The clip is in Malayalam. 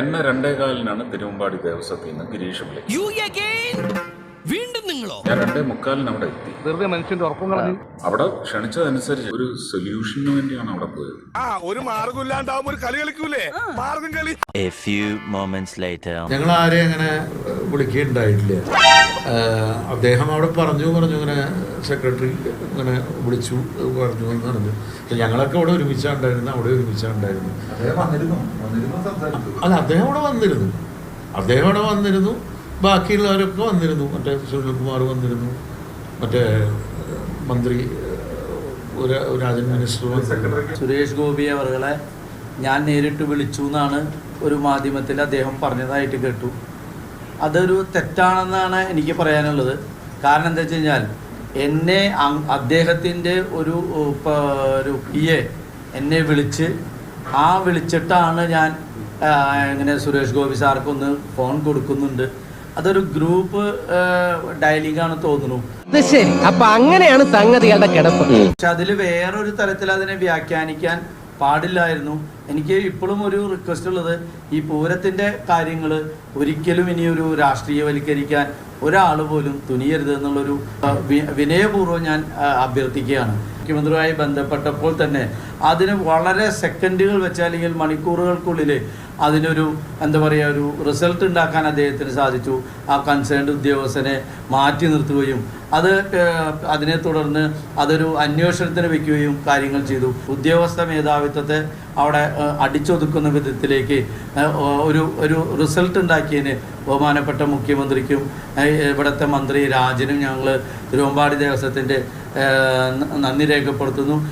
എന്നെ രണ്ടേകാലിനാണ് തിരുവമ്പാടി ദേവസ്വത്തിൽ നിന്ന് ഗിരീഷ് അഗൈൻ വീണ്ടും നിങ്ങളോ? ഞാൻ രണ്ടേ മുക്കാലിന് അവിടെ എത്തി. വെറുതെ മനുഷ്യന്റെ ഉറപ്പം കളഞ്ഞു. അവിടെ ക്ഷണിച്ചതനുസരിച്ച് ഒരു സൊല്യൂഷന് വേണ്ടിയാണ് അവിടെ പോയത്. ആ ഒരു മാർഗം ഇല്ലാണ്ടാവുമ്പോ ഒരു കളി കളിക്കൂലേ? മാർഗം കളി. A few moments later. ഞങ്ങൾ ആരെയും അങ്ങനെ വിളിക്കുകയുണ്ടായിട്ടില്ല. അദ്ദേഹം അവിടെ പറഞ്ഞു പറഞ്ഞു ഇങ്ങനെ സെക്രട്ടറി ഇങ്ങനെ വിളിച്ചു പറഞ്ഞു എന്ന് പറഞ്ഞു. ഞങ്ങളൊക്കെ അവിടെ ഒരുമിച്ചാണ്ടായിരുന്നു അവിടെ ഒരുമിച്ചാണ്ടായിരുന്നു. അല്ല അദ്ദേഹം അവിടെ വന്നിരുന്നു. അദ്ദേഹം അവിടെ വന്നിരുന്നു. ബാക്കിയുള്ളവരൊക്കെ വന്നിരുന്നു. മറ്റേ സുനിൽകുമാർ വന്നിരുന്നു. മറ്റേ മന്ത്രി ഒരു രാജൻ മിനിസ്റ്റർ സുരേഷ് ഗോപി അവരുടെ ഞാൻ നേരിട്ട് വിളിച്ചു എന്നാണ് ഒരു മാധ്യമത്തിൽ അദ്ദേഹം പറഞ്ഞതായിട്ട് കേട്ടു. അതൊരു തെറ്റാണെന്നാണ് എനിക്ക് പറയാനുള്ളത്. കാരണം എന്താ വെച്ച് കഴിഞ്ഞാൽ എന്നെ അദ്ദേഹത്തിന്റെ ഒരു ഒരു പി എ എന്നെ വിളിച്ച് ആ വിളിച്ചിട്ടാണ് ഞാൻ ഇങ്ങനെ സുരേഷ് ഗോപി സാർക്കൊന്ന് ഫോൺ കൊടുക്കുന്നുണ്ട്. അതൊരു ഗ്രൂപ്പ് ഡയലിംഗ് ആണ് തോന്നുന്നു. ശരി. അപ്പൊ അങ്ങനെയാണ് സംഗതികളുടെ കിടപ്പ്. പക്ഷെ അതിൽ വേറൊരു തരത്തിൽ അതിനെ വ്യാഖ്യാനിക്കാൻ പാടില്ലായിരുന്നു. എനിക്ക് ഇപ്പോഴും ഒരു റിക്വസ്റ്റ് ഉള്ളത് ഈ പൂരത്തിന്റെ കാര്യങ്ങൾ ഒരിക്കലും ഇനിയൊരു രാഷ്ട്രീയവൽക്കരിക്കാൻ ഒരാൾ പോലും തുനിയരുത് എന്നുള്ളൊരു വിനയപൂർവം ഞാൻ അഭ്യർത്ഥിക്കുകയാണ്. മുഖ്യമന്ത്രിയുമായി ബന്ധപ്പെട്ടപ്പോൾ തന്നെ അതിന് വളരെ സെക്കൻഡുകൾ വെച്ച് അല്ലെങ്കിൽ മണിക്കൂറുകൾക്കുള്ളിൽ അതിനൊരു എന്താ പറയുക ഒരു റിസൾട്ട് ഉണ്ടാക്കാൻ അദ്ദേഹത്തിന് സാധിച്ചു. ആ കൺസേൺഡ് ഉദ്യോഗസ്ഥനെ മാറ്റി നിർത്തുകയും അത് അതിനെ തുടർന്ന് അതൊരു അന്വേഷണത്തിന് വയ്ക്കുകയും കാര്യങ്ങൾ ചെയ്തു. ഉദ്യോഗസ്ഥ മേധാവിത്വത്തെ അവിടെ അടിച്ചൊതുക്കുന്ന വിധത്തിലേക്ക് ഒരു ഒരു റിസൾട്ട് ഉണ്ടാക്കിയതിന് ബഹുമാനപ്പെട്ട മുഖ്യമന്ത്രിക്കും ഇവിടുത്തെ മന്ത്രി രാജനും ഞങ്ങൾ തിരുവമ്പാടി ദേവസ്വത്തിന്റെ നന്ദി രേഖപ്പെടുത്തുന്നു.